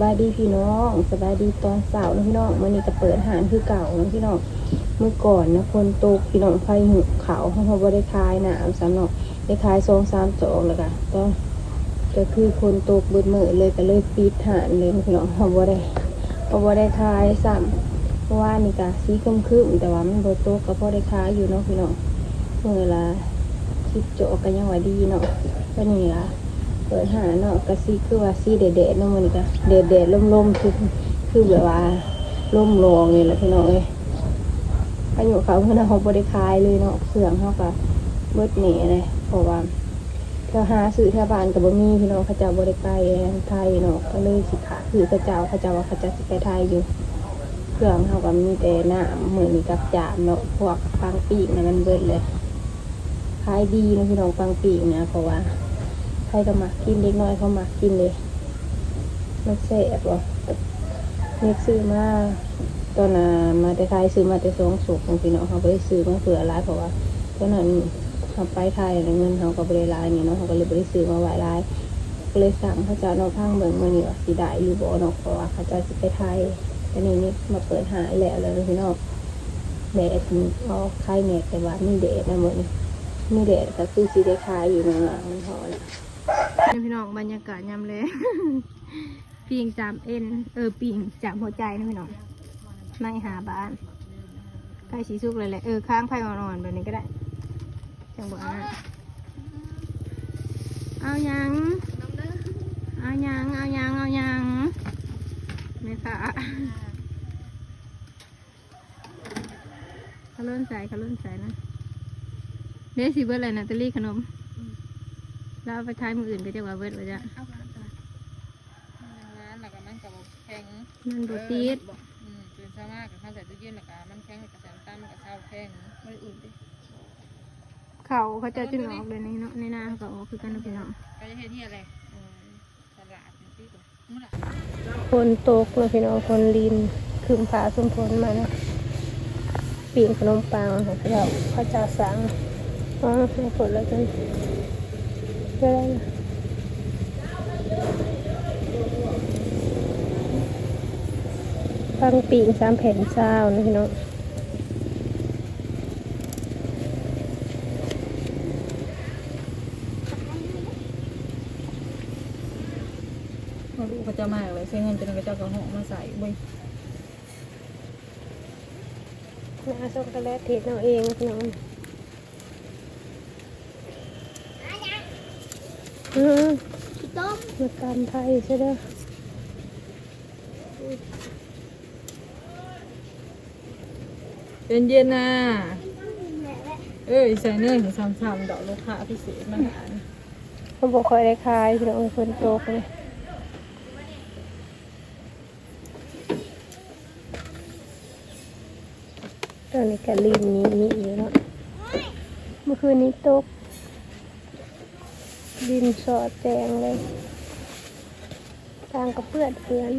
บายดีพี่น้องสบายดีตอนเสาร์นะพี่น้องมื่อนี้ก็เปิดหานคือเก่านะพี่น้องเมื่อก่อนนะคนตกพี่น้องไฟหุเขาวเขาบ่ได้คายหนามสามเนาะได้คายสองสามจอกแล้วก็ต้องก็คือคนตกเบิดมือเลยก็เลยปิดหานเลยนะพี่น้องเขาบ่ได้เขาบ่ได้คายซ้ำเพราะว่านี่ก็สีครึมแต่ว่ามันบ่ตกก็พอได้คายอยู่เนาะพี่น้องเมื่อลาคิดโจกก็ยังว่าดีเนาะก็นี่ละ เปิดหาเนาะกะซีคือว่าซีเด็ดๆเนาะมันก็เด็ดๆล่มๆคือคือแบบว่าล่มรองนี่แหละพี่น้องเอ้ยอายุเขาเพิ่นเอาบ่ได้ขายเลยเนาะเครื่องเฮาก็เบิดหนีเลยเพราะว่าถ้าหาซื้อแถวบ้านก็บ่มีพี่น้องขจาบ่ได้ไปไทยเนาะก็เลยสิขาคือขาเจ้าขจาว่าขาเจะสิไปไทยอยู่เครื่องเฮาก็มีแต่หน้ำมื้อนี้กับจามเนาะพวกปังปีกนั่นมันเบิดเลยขายดีเนาะพี่น้องปังปีกนะเพราะว่า ครก็มากินเล็กน้อยเขามากินเลยมันแสบบ่เน็กซื้อมาตอนน่ะมาแต่ไทยซื้อมาแต่สองสุกของพี่น้องเขาไปซื้อมาเผื่อร้ายเพราะว่าตอนนั้นเขาไปไทยเงินเขาก็บริลายนี่เนาะเขาก็เลยบริซื้อมาไว้ร้ายก็เลยสั่งเขาเจ้านอกพังเบิ่งมานี่ว่าสิได้หรือบ่นาะเพราะว่าเขาเจ้าสิไปไทยแต่นี่นี่มาเปิดหายแล้วแล้วพี่น้องแดดเอาไข่แหนกแต่ว่ามีแดดนะหมดนี่มีแดดก็คือสิได้ขายอยู่ในหลังมันพอแล้วนี่ พี่น้องบรรยากาศยามเลยปีงจามเอ็นเออปีงจามหัวใจนะพี่น้องไม่หาบ้านใกล้สีสุกเลยแหละเออค้างไฟอ่อนๆแบบนี้ก็ได้จังหวะนั้นเอายังเอายังเอายังเอายังไม่ค่ะเขาเลื่นใส่เขาเลื่นใส่นะเดี๋ยวสิเบิร์อะไรนะตะลี่ขนม แล้วเอาไปท้ายมืออื่นก็จะว่าเบิดว่าจะเอาไปเอาไปงานแล้วก็มันกับแข็งมันบติดอืมตื่นเช้ามากกับข้าวใส่ตู้เย็นแล้วก็มันแข็งแล้วก็แซมตั้มกับข้าวแข็งไม่ได้อุ่นดิเขาเขาจะจุนออกเลยในเนาะในหน้าเขาก็ออกคือกันนะพี่น้อง ก็จะเฮ็ดที่อะไรอืมตลาดนี่ที่ตัวมื้อละคนตกเลยพี่น้องคนลินคืมผาสมพลมานะปีนขนมปังของเขาเจ้าเขาเจ้าสั่งอ๋อให้ผลแล้วกัน เวลานะปังปีงสามแผ่นเช้านะพี่น้องเขาดูเขาจะมาเลยใช้เงินจนกระเจ้าก็ห่อมาใส่เว้ยน้าช็อกโกแลตเทสเอาเองพี่น้อง อืมต้มมาตามไทยใช่ไหมเป็นเย็นนะเอ้ยใส่เนยถึงสามสามดอกลูกค้าพิเศษมาหาเขาบอกคอยได้คายพี่น้องคนโตกเลยตอนนี้ก็ลีนนี้นี่อยู่เนาะเมื่อคืนนี้ตก ดินสอดแจงเลยทางก็เปื้อนเปื้อน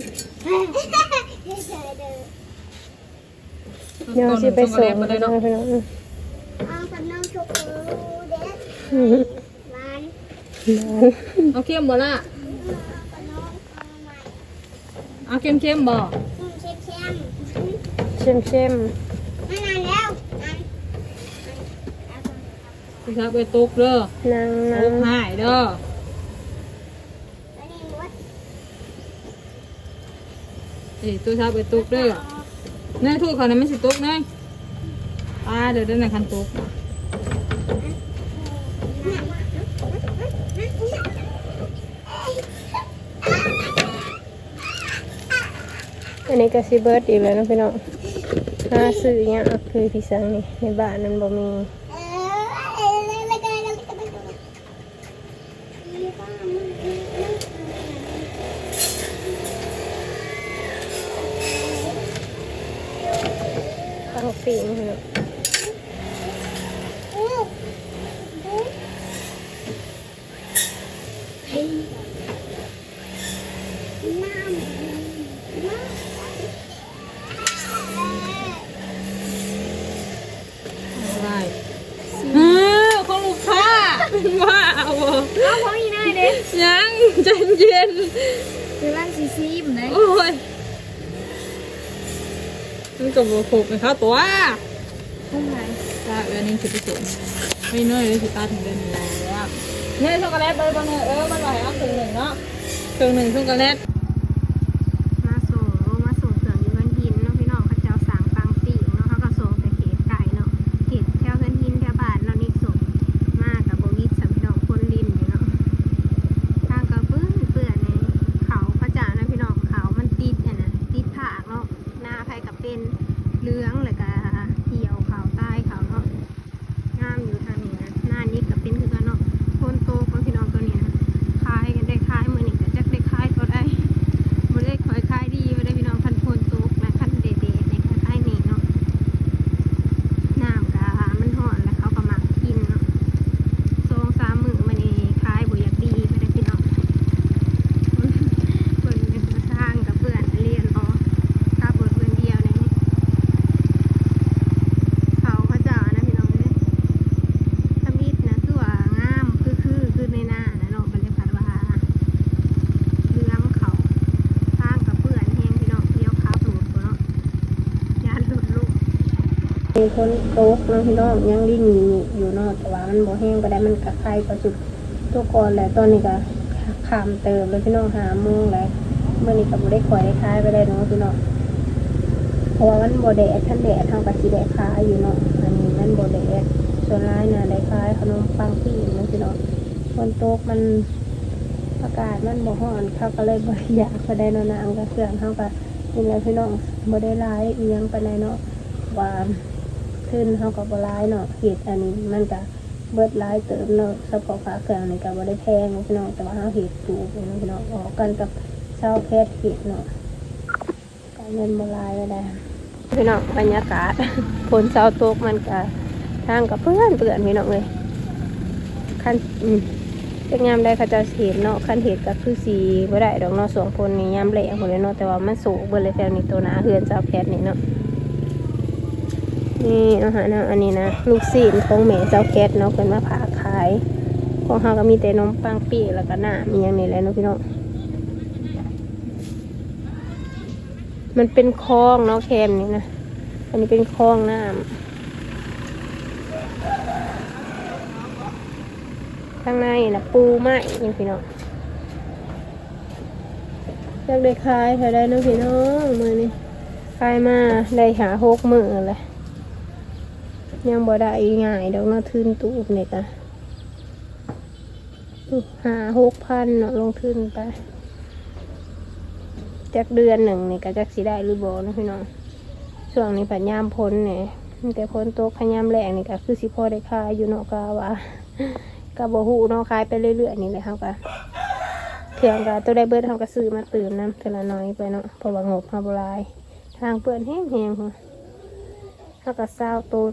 เดี๋ยวสิไปส่งมาได้พี่น้เนาะองพี่น้องอืมเอาขนมช็อกโกแลตอืมหวานเอาเค็มบ่ล่ะขนมเอาใหม่เอาเค็มเค็มๆบ่อืมเช็มเช็มเช่มเช่ม ไม่นานแล้วนั่น พี่ครับไปตุกเด้อๆนางนาตุงกหายเด้ออันนี้มดเอ้ยตัวชาไปตุกเด้อเนยทูกเขานั้นไม่สิตุกเนยอ่าเดี๋ยวเดินในคันตุกอันนี้ก็ซิเบิร์ดอีกแล้วเนาะพี่น้องหาซื้ออหยังเอาคือพี่สังนี่ในบ้านนั้นบ่มี ตั้งปีงพี่น้องอะไรอ้าวของลูกค้าเป็นว่าเอาบ่เอาของอีนายเด้ยังใจเย็นคือร้านซีซีมเลยโอ้ย มันกับโบกไหมครับตัวทำไมตาเออนี่คือพิเศษไม่น้อยเลยสิตาถึงเดือนนี้แล้วเนี่ยช็อกโกแลตเลยบางเนี่ยเออมันไหวเอาครึ่งหนึ่งเนาะครึ่งหนึ่งช็อกโกแลต มาส่งมาส่งเสืองอยู่กันหินเนาะพี่น้องเขาเจ้าสั่งฟังปีกเนาะเขาก็ส่งแต่เขตไก่เนาะเขตแถวกันหินแถวบ้านเรานี่ส่งมากับโบวิดสำพี่น้องคนริมอยู่เนาะทางก็เปื้อนเปื้อนในเขาพระจ่านะพี่น้องเขามันติดอะนะติดผากเนาะหน้าไผกับเป็นเหลืองเลยก็เหี่ยวเขาใต้เขาเนาะงามอยู่ทางนี้นะหน้านี้ก็เป็นคือกันเนาะคนโตของพี่น้องตัวนี้นะขายกันได้ขายมือนี่ก็จักได้ขายก็ได้ บ่ได้คอยคายดีบ่ได้พี่น้องคันโพนตุกนะคันเดเดในคล้ายๆนี่เนาะน้ำกะมันห่อนแล้วเขาก็มากินเนาะสองสามมื้อมานี่คายบ่อยากดีบ่ได้พี่น้องคนคนมาสร้างกับเพื่อนเรียนออกถ้าเปิดเพื่อนเดียวนี่เขาเขาเจ้านะพี่น้องเอ้ยทำอิฐนะคือว่างามคือคือคือในหน้านะเนาะบรรยากาศว่าเรื่องเขา ทางกับเพื่อนแห้งพี่น้องเที่ยวขับหลุดเนาะยานหลุดลูก มีคนโต๊กเนาะพี่น้องยังดิ้นอยู่เนาะแต่ว่ามันบ่แห้งก็ได้มันกระไข่ก็สุดทุกคนแหละตอนนี้ก็ขามเติมเลยพี่น้องหาโมงแล้วเมื่อนี้ก็บ่ได้ข่อยได้คายไปได้เนาะพี่น้องเพราะว่ามันบ่แดดท่านแดดทางกับสีแดดคายอยู่เนาะอันนี้มันบ่แดดส่วนร้ายน่ะได้คายขนมปังปี้เนาะพี่น้องคนโต๊กมันอากาศมันบ่ร้อนเขาก็เลยบ่อยากก็ได้นาะน้ำกับเครื่องเขาก็นี่แหละพี่น้องบ่ได้ร้ายอียังปานใดเนาะว่า ขึ้นเขาก็บร้ายเนาะเห็ดอันนี้มันก็เบิดร้ายเติมเนาะเฉพาะขาเครื่องนี่ก็บ่ได้แพงเนาะพี่น้องแต่ว่าเขาเห็ดปลูกเนาะพี่น้องออกกันกับชาวแพทย์เห็ดเนาะก็เงินบร้ายก็ได้พี่น้องบรรยากาศฝนเช้าตกมันก็ทางกับเพื่อนเปื่อนพี่น้องเลยคันอืมเป็นยามได้เขาจะเห็นเนาะคันเห็ดก็คือสีบ่ได้ดอกเนาะสองคนนี่ยามแหลกหมดเลยเนาะแต่ว่ามันสูงเบิดเลยแถวนี้ตัวหนาเฮือนเจ้าแพทย์นี่เนาะ นี่อาหารนะอันนี้นะ ลูกศิษย์ของแม่เจ้าแคทเนาะเพิ่นมาผ่าขาย ของเฮาก็มีแต่นมปังปีแล้วก็หน้ามีอย่างนี้แหละเนาะพี่น้องมันเป็นคลองเนาะแคมนี่นะ อันนี้เป็นคลองน้ำข้างในนะปูไม้ยังพี่น้องอยากได้ขายเท่าได้เนาะพี่น้องมือนี้ขายมาได้หาหกมือเลย ยังบ่ได้ง่ายดอกเนาะทุนตูบเนี่ยจ้ะหาหกพันเนาะลงทุนไปจากเดือนหนึ่งนี่ก็จักสิได้หรือบ่นะพี่น้องช่วงนี้ปัญญามพ้นเนี่ยแต่พ้นโตกขยามแรงนี่ก็คือสิพอได้ขายอยู่เนาะก็ว่ากับบหูเนาะขายไปเรื่อยๆนี่แหละครับก็เถื่องกับตัวได้เบิดเขาก็ซื้อมาตื่นน้ำเท่ละน้อยไปเนาะเพราะว่างบมาบลาย ทางเปื่อนแห้งๆเขาก็เศร้าตัว